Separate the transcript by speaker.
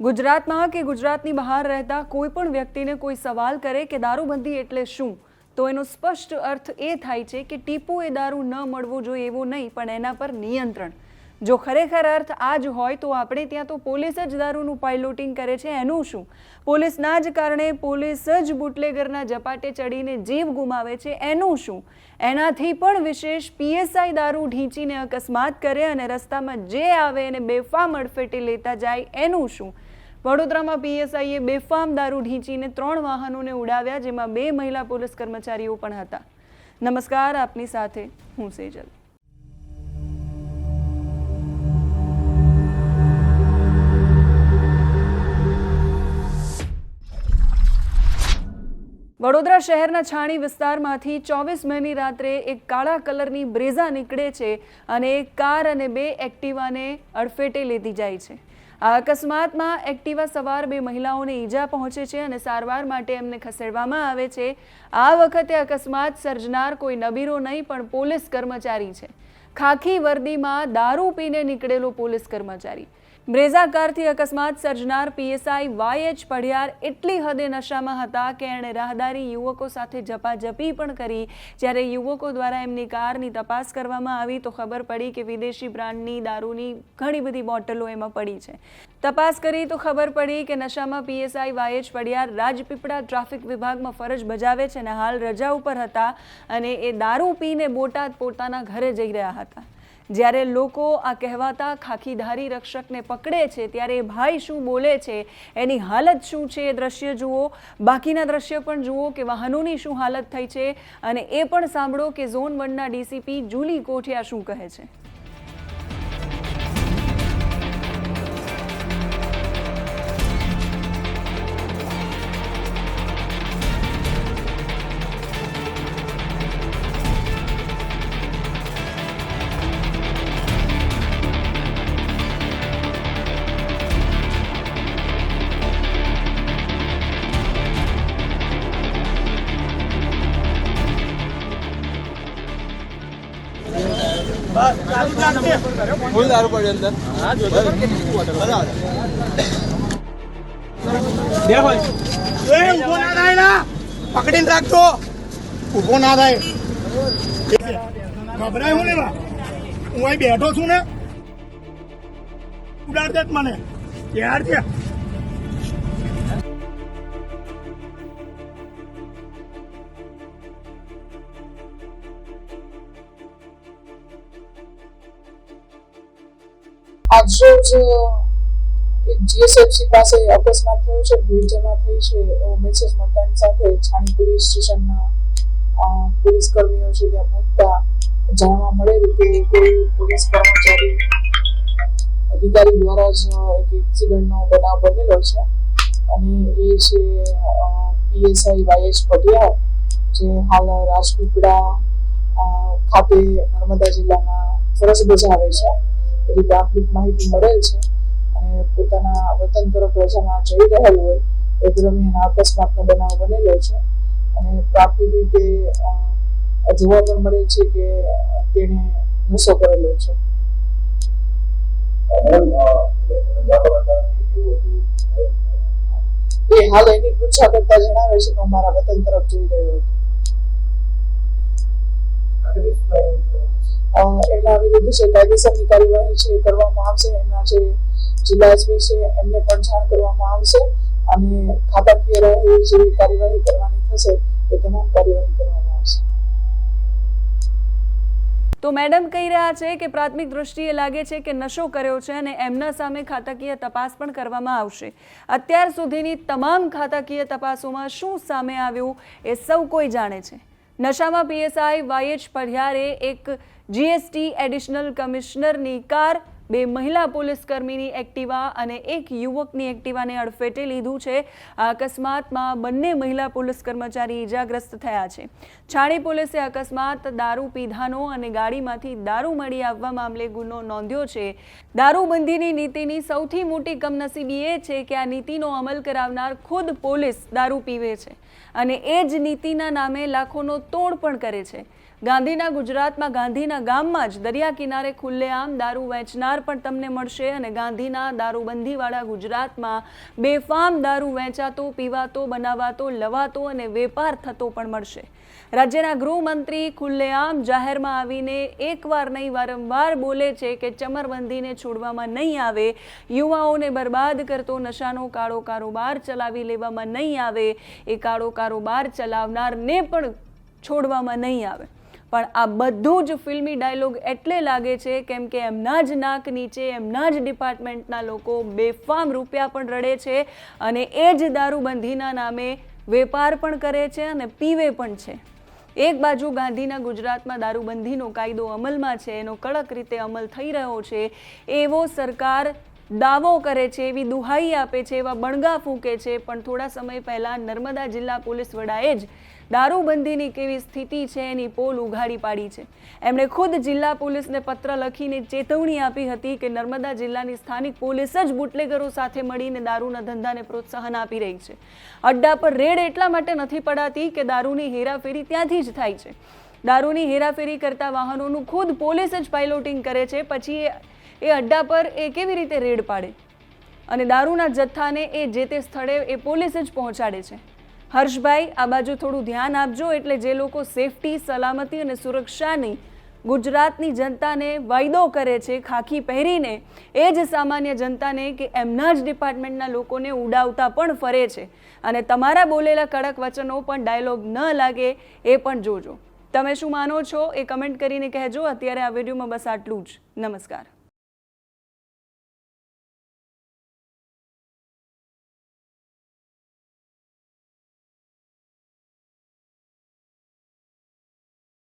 Speaker 1: ગુજરાતમાં કે ગુજરાતની બહાર રહેતા કોઈ પણ વ્યક્તિને કોઈ સવાલ કરે કે દારૂબંધી એટલે શું, તો એનો સ્પષ્ટ અર્થ એ થાય છે કે ટીપુ એ દારૂ ન મળવો જોઈએ એવો નહીં, પણ એના પર નિયંત્રણ. જો ખરેખર અર્થ આ જ હોય તો આપણે ત્યાં તો પોલીસ જ દારૂનું પાઇલોટિંગ કરે છે, એનું શું? પોલીસના જ કારણે પોલીસ જ બુટલેગરના ઝપાટે ચડીને જીવ ગુમાવે છે, એનું શું? એનાથી પણ વિશેષ પીએસઆઈ દારૂ ઢીંચીને અકસ્માત કરે અને રસ્તામાં જે આવે એને બેફામ અડફેટે લેતા જાય, એનું શું? વડોદરામાં પીએસઆઈએ બેફામ દારૂ ઢીંચીને ત્રણ વાહનોને ઉડાવ્યા, જેમાં બે મહિલા પોલીસ કર્મચારીઓ પણ હતા. નમસ્કાર, આપની સાથે હું સેજલ. વડોદરા શહેરના છાણી વિસ્તારમાંથી ચોવીસ મેની રાત્રે એક કાળા કલરની બ્રેઝા નીકળે છે અને એક કાર અને બે એક્ટિવાને અડફેટે લેતી જાય છે. આ અકસ્માતમાં એક્ટિવા સવાર બે મહિલાઓને ઈજા પહોંચે છે અને સારવાર માટે એમને ખસેડવામાં આવે છે. આ વખતે અકસ્માત સર્જનાર કોઈ નબીરો નહીં, પણ પોલીસ કર્મચારી છે. ખાખી વર્દીમાં દારૂ પીને નીકળેલો પોલીસ કર્મચારી. બ્રેઝા કારથી અકસ્માત સર્જનાર પીએસઆઈ વાયએચ પઢિયાર એટલી હદે નશામાં હતા કે એણે રાહદારી યુવકો સાથે જપાજપી પણ કરી. જ્યારે યુવકો દ્વારા એમની કારની તપાસ કરવામાં આવી તો ખબર પડી કે વિદેશી બ્રાન્ડની દારૂની ઘણી બધી બોટલો એમાં પડી છે. તપાસ કરી તો ખબર પડી કે નશામાં PSI Y H Padiyar Rajpipla traffic વિભાગમાં ફરજ બજાવે છે અને હાલ રજા ઉપર હતા અને એ દારૂ પીને બોટાદ પોતાના ઘરે જઈ રહ્યા હતા. જ્યારે લોકો આ કહેવાતા ખાખીધારી રક્ષકને પકડે છે, ત્યારે એ ભાઈ શું બોલે છે, એની હાલત શું છે એ દ્રશ્ય જુઓ. બાકીના દ્રશ્ય પણ જુઓ કે વાહનોની શું હાલત થઈ છે અને એ પણ સાંભળો કે ઝોન વનના ડીસીપી જુલી કોઠિયા શું કહે છે.
Speaker 2: ફૂલ દારૂ પડ્યો અંદર.
Speaker 3: એ ના થાય ના. પકડીને રાખજો. ઊભો ના થાય. ગભરાય હું લેવા? હું અહીં બેઠો છું ને. ઉડાડ દે મને. ત્યાર છે.
Speaker 4: આજરોજ જે જીએસએફસી પાસે અકસ્માત થયો છે, ભીડ જમા થઈ છે મેસેજ મળતાની સાથે છાણી પોલીસ સ્ટેશનના પોલીસ કર્મીઓ છે ત્યાં પહોંચતા જાણવા મળેલું કે કોઈ પોલીસ કર્મચારી અધિકારી દ્વારા જ એક એક્સિડન્ટનો બનાવ બનેલો છે. અને એ છે પીએસઆઈ વાયએસ પટિયા જે હાલ રાજપીપળા ખાતે નર્મદા જિલ્લામાં ફરજ બજાવે છે. એવી પ્રાથમિક માહિતી મળેલ છે અને પોતાના વતન તરફ રજામાં જઈ રહેલ હોય એ દરમિયાન અકસ્માતનો બનાવ બનેલો છે. અને પ્રાથમિક રીતે જોવા પણ મળે છે કે તેણે નશો કરેલો છે. એ હાલ એની પૃચ્છા કરતા જણાવે છે કે અમારા વતન તરફ જઈ રહ્યો હતો. એમના વિરુદ્ધ જે કાયદેસરની કાર્યવાહી છે કરવામાં આવશે. એમના જે જિલ્લા છે એમને પણ જાણ કરવામાં આવશે અને ખાતાકીય રહે જે કાર્યવાહી કરવાની થશે એ તમામ કાર્યવાહી કરવામાં આવશે.
Speaker 1: તો મેડમ કહી રહ્યા છે કે પ્રાથમિક દ્રષ્ટિએ લાગે છે કે નશો કર્યો છે અને એમના સામે ખાતાકીય તપાસ પણ કરવામાં આવશે. અત્યાર સુધીની તમામ ખાતાકીય તપાસોમાં શું સામે આવ્યું એ સૌ કોઈ જાણે છે. નશામાં પીએસઆઈ વાયએચ પઢિયારે એક જીએસટી એડિશનલ કમિશનરની કાર બે મહિલા પોલીસ કર્મીની એક્ટિવા અને એક યુવકની એક્ટિવાને અડફેટે લીધું છે. અકસ્માતમાં બંને મહિલા પોલીસ કર્મચારી ઇજાગ્રસ્ત થયા છે. છાણી પોલીસે અકસ્માત, દારૂ પીધાનો અને ગાડીમાંથી દારૂ મળી આવવા મામલે ગુનો નોંધ્યો છે. દારૂબંધીની નીતિની સૌથી મોટી કમનસીબી એ છે કે આ નીતિનો અમલ કરાવનાર ખુદ પોલીસ દારૂ પીવે છે અને એ જ નીતિના નામે લાખોનો તોડ પણ કરે છે. ગાંધીના ગુજરાતમાં, ગાંધીના ગામમાં જ દરિયા કિનારે ખુલ્લેઆમ દારૂ વેચનાર પણ તમને મળશે અને ગાંધીના દારૂબંધીવાળા ગુજરાતમાં બેફામ દારૂ વેચાતો, પીવાતો, બનાવાતો, લવાતો અને વેપાર થતો પણ મળશે. રાજ્યના ગૃહમંત્રી ખુલ્લેઆમ જાહેરમાં આવીને એકવાર નહીં, વારંવાર બોલે છે કે ચમરબંધીને છોડવામાં નહીં આવે, યુવાઓને બરબાદ કરતો નશાનો કાળો કારોબાર ચલાવી લેવામાં નહીં આવે, એ કાળો કારોબાર ચલાવનારને પણ છોડવામાં નહીં આવે. પણ આ બધું જ ફિલ્મી ડાયલોગ એટલે લાગે છે કેમ કે એમના જ નાક નીચે, એમના જ ડિપાર્ટમેન્ટના લોકો બેફામ રૂપિયા પણ રડે છે અને એ જ દારૂબંધીના નામે વેપાર પણ કરે છે અને પીવે પણ છે. એક બાજુ ગાંધીના ગુજરાતમાં દારૂબંધીનો કાયદો અમલમાં છે, એનો કડક રીતે અમલ થઈ રહ્યો છે, એવો સરકાર દાવો કરે છે, એવી દુહાઈ આપે છે, એવા બણગા ફૂંકે છે, પણ થોડા સમય પહેલાં નર્મદા જિલ્લા પોલીસ વડાએ જ દારૂબંધીની કેવી સ્થિતિ છે, એની પોલ ઉઘાડી પાડી છે. એમણે ખુદ જિલ્લા પોલીસને પત્ર લખીને ચેતવણી આપી હતી કે નર્મદા જિલ્લાની સ્થાનિક પોલીસ જ બુટલેગરો સાથે મળીને દારૂના ધંધાને પ્રોત્સાહન આપી રહી છે. અડ્ડા પર રેડ એટલા માટે નથી પડાતી કે દારૂની હેરાફેરી ત્યાંથી જ થાય છે. દારૂની હેરાફેરી કરતા વાહનોનું ખુદ પોલીસ જ પાઇલોટિંગ કરે છે, પછી એ અડ્ડા પર એ કેવી રીતે રેડ પાડે? અને દારૂના જથ્થાને એ જે તે સ્થળે એ પોલીસ જ પહોંચાડે છે. હર્ષભાઈ, આ બાજુ થોડું ધ્યાન આપજો એટલે જે લોકો સેફટી, સલામતી અને સુરક્ષાની ગુજરાતની જનતાને વાયદો કરે છે, ખાખી પહેરીને, એ જ સામાન્ય જનતાને કે એમના જ ડિપાર્ટમેન્ટના લોકોને ઉડાવતા પણ ફરે છે. અને તમારા બોલેલા કડક વચનો પણ ડાયલોગ ન લાગે એ પણ જોજો. તમે શું માનો છો એ કમેન્ટ કરીને કહેજો. અત્યારે આ વિડીયોમાં બસ આટલું જ. નમસ્કાર.